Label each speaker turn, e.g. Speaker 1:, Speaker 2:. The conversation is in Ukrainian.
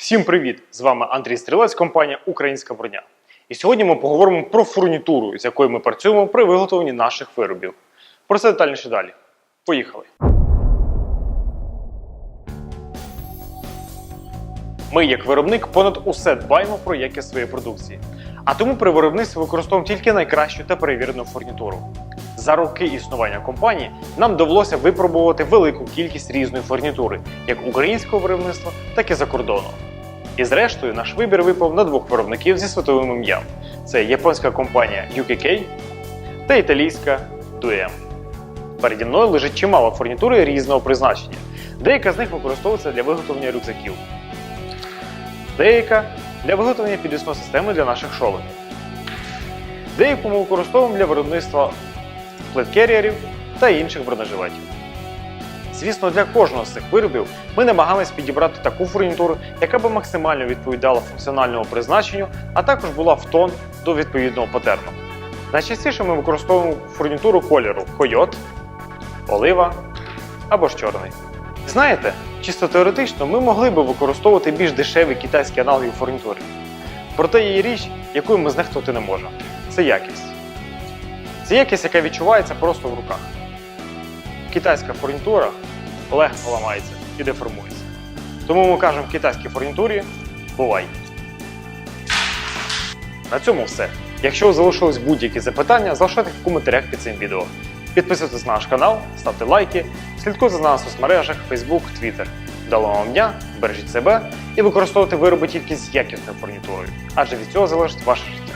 Speaker 1: Всім привіт! З вами Андрій Стрілець, компанія Українська броня. І сьогодні ми поговоримо про фурнітуру, з якою ми працюємо при виготовленні наших виробів. Про це детальніше далі. Поїхали! Ми, як виробник, понад усе дбаємо про якість своєї продукції. А тому при виробництві використовуємо тільки найкращу та перевірену фурнітуру. За роки існування компанії нам довелося випробувати велику кількість різної фурнітури, як українського виробництва, так і за кордону. І зрештою, наш вибір випав на двох виробників зі світовим ім'ям: це японська компанія UKK та італійська Duem. Переді мною лежить чимало фурнітури різного призначення. Деяка з них використовується для виготовлення рюкзаків, деяка для виготовлення підвісної системи для наших шоломів. Деяку ми використовуємо для виробництва плиткеріерів та інших бронежилетів. Звісно, для кожного з цих виробів ми намагалися підібрати таку фурнітуру, яка би максимально відповідала функціональному призначенню, а також була в тон до відповідного патерну. Найчастіше ми використовуємо фурнітуру кольору койот, олива або ж чорний. Знаєте, чисто теоретично ми могли би використовувати більш дешеві китайські аналоги фурнітури. Проте є річ, якою ми знехтувати не можемо це якість. Це якість, яка відчувається просто в руках. Китайська фурнітура легко ламається і деформується. Тому ми кажемо китайській фурнітурі бувай. На цьому все. Якщо залишились будь-які запитання, залишайте в коментарях під цим відео. Підписуйтесь на наш канал, ставте лайки, слідкуйте за нас у соцмережах Facebook, Twitter. Вдалого вам дня, бережіть себе і використовуйте вироби тільки з якісною фурнітурою, адже від цього залежить ваше життя.